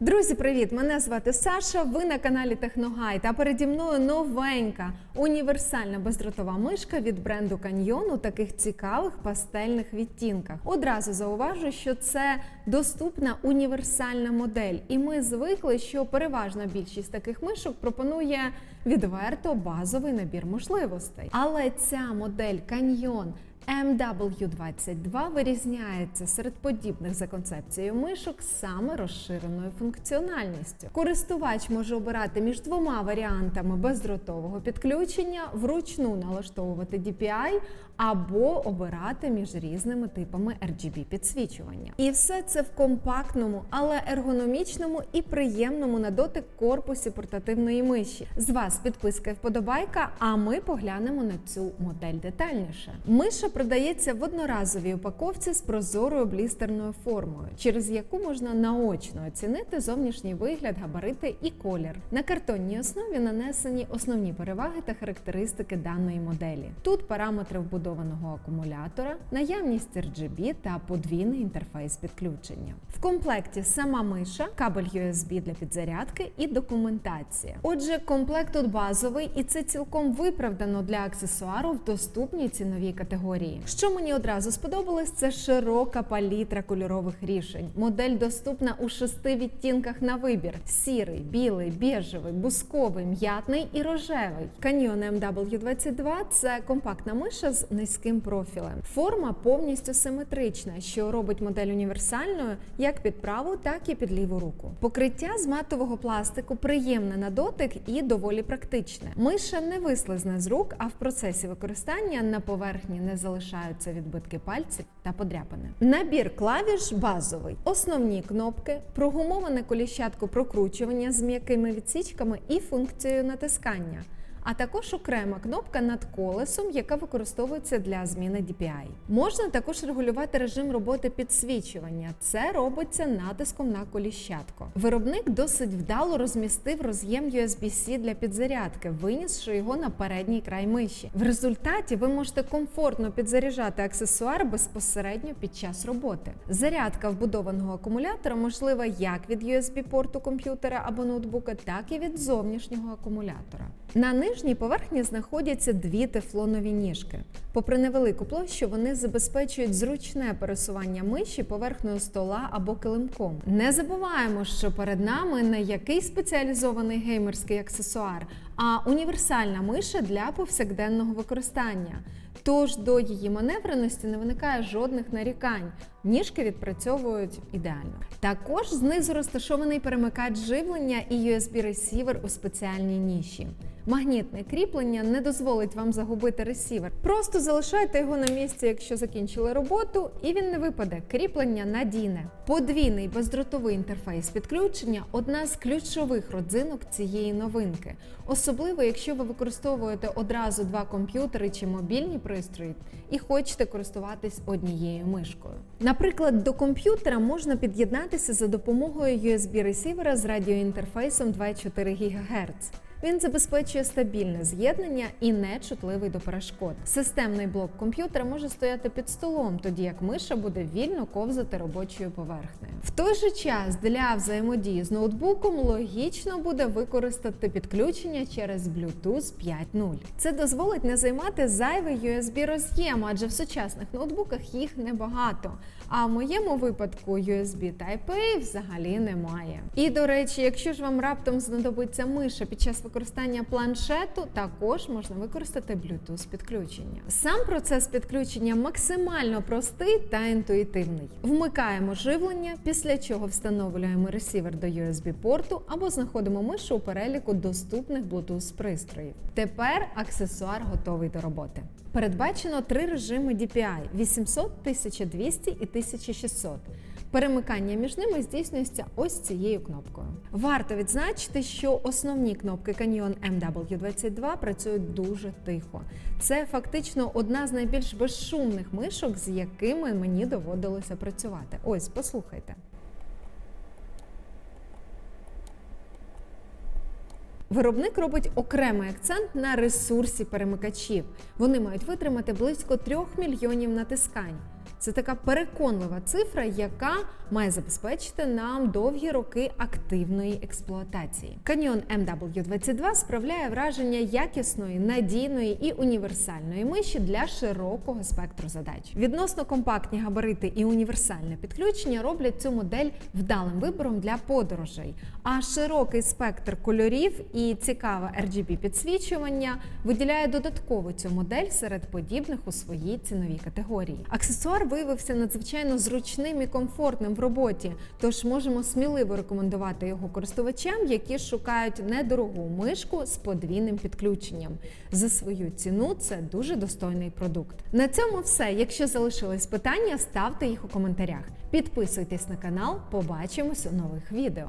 Друзі, привіт! Мене звати Саша. Ви на каналі Техногайд. А переді мною новенька універсальна бездротова мишка від бренду Canyon у таких цікавих пастельних відтінках. Одразу зауважу, що це доступна універсальна модель, і ми звикли, що переважна більшість таких мишок пропонує відверто базовий набір можливостей. Але ця модель Canyon MW22 вирізняється серед подібних за концепцією мишок саме розширеною функціональністю. Користувач може обирати між двома варіантами бездротового підключення, вручну налаштовувати DPI або обирати між різними типами RGB підсвічування. І все це в компактному, але ергономічному і приємному на дотик корпусі портативної миші. З вас підписка і вподобайка, а ми поглянемо на цю модель детальніше. Миша продається в одноразовій упаковці з прозорою блістерною формою, через яку можна наочно оцінити зовнішній вигляд, габарити і колір. На картонній основі нанесені основні переваги та характеристики даної моделі. Тут параметри вбудованого акумулятора, наявність RGB та подвійний інтерфейс підключення. В комплекті сама миша, кабель USB для підзарядки і документація. Отже, комплект тут базовий, і це цілком виправдано для аксесуару в доступній ціновій категорії. Що мені одразу сподобалось, це широка палітра кольорових рішень. Модель доступна у шести відтінках на вибір: сірий, білий, біжевий, бусковий, м'ятний і рожевий. Canyon MW22 – це компактна миша з низьким профілем. Форма повністю симетрична, що робить модель універсальною як під праву, так і під ліву руку. Покриття з матового пластику приємне на дотик і доволі практичне. Миша не вислизне з рук, а в процесі використання на поверхні не залишаються відбитки пальців та подряпини. Набір клавіш базовий, основні кнопки, прогумоване коліщатко прокручування з м'якими відсічками і функцією натискання. А також окрема кнопка над колесом, яка використовується для зміни DPI. Можна також регулювати режим роботи підсвічування. Це робиться натиском на коліщатко. Виробник досить вдало розмістив роз'єм USB-C для підзарядки, винісши його на передній край миші. В результаті ви можете комфортно підзаряджати аксесуар безпосередньо під час роботи. Зарядка вбудованого акумулятора можлива як від USB-порту комп'ютера або ноутбука, так і від зовнішнього акумулятора. На нижній поверхні знаходяться дві тефлонові ніжки. Попри невелику площу, вони забезпечують зручне пересування миші поверхнею стола або килимком. Не забуваємо, що перед нами не якийсь спеціалізований геймерський аксесуар, а універсальна миша для повсякденного використання. Тож до її маневреності не виникає жодних нарікань. Ніжки відпрацьовують ідеально. Також знизу розташований перемикач живлення і USB-ресівер у спеціальній ніші. Магнітне кріплення не дозволить вам загубити ресівер. Просто залишайте його на місці, якщо закінчили роботу, і він не випаде. Кріплення надійне. Подвійний бездротовий інтерфейс підключення одна з ключових родзинок цієї новинки, особливо якщо ви використовуєте одразу два комп'ютери чи мобільні пристрої і хочете користуватись однією мишкою. Наприклад, до комп'ютера можна під'єднатися за допомогою USB-ресівера з радіоінтерфейсом 2,4 ГГц. Він забезпечує стабільне з'єднання і не чутливий до перешкод. Системний блок комп'ютера може стояти під столом, тоді як миша буде вільно ковзати робочою поверхнею. В той же час для взаємодії з ноутбуком логічно буде використати підключення через Bluetooth 5.0. Це дозволить не займати зайвий USB роз'єм, адже в сучасних ноутбуках їх небагато. А в моєму випадку USB Type-A взагалі немає. І до речі, якщо ж вам раптом знадобиться миша під час використання планшету, також можна використати Bluetooth підключення. Сам процес підключення максимально простий та інтуїтивний. Вмикаємо живлення, після чого встановлюємо ресівер до USB порту або знаходимо мишу у переліку доступних Bluetooth пристроїв. Тепер аксесуар готовий до роботи. Передбачено три режими DPI 800, 1200 і 1600. Перемикання між ними здійснюється ось цією кнопкою. Варто відзначити, що основні кнопки Canyon MW22 працюють дуже тихо. Це фактично одна з найбільш безшумних мишок, з якими мені доводилося працювати. Ось, послухайте. Виробник робить окремий акцент на ресурсі перемикачів. Вони мають витримати близько 3 мільйонів натискань. Це така переконлива цифра, яка має забезпечити нам довгі роки активної експлуатації. Canyon MW22 справляє враження якісної, надійної і універсальної миші для широкого спектру задач. Відносно компактні габарити і універсальне підключення роблять цю модель вдалим вибором для подорожей. А широкий спектр кольорів і цікаве RGB підсвічування виділяє додатково цю модель серед подібних у своїй циновій категорії. Аксесуар виявився надзвичайно зручним і комфортним в роботі, тож можемо сміливо рекомендувати його користувачам, які шукають недорогу мишку з подвійним підключенням. За свою ціну це дуже достойний продукт. На цьому все. Якщо залишились питання, ставте їх у коментарях. Підписуйтесь на канал, побачимось у нових відео.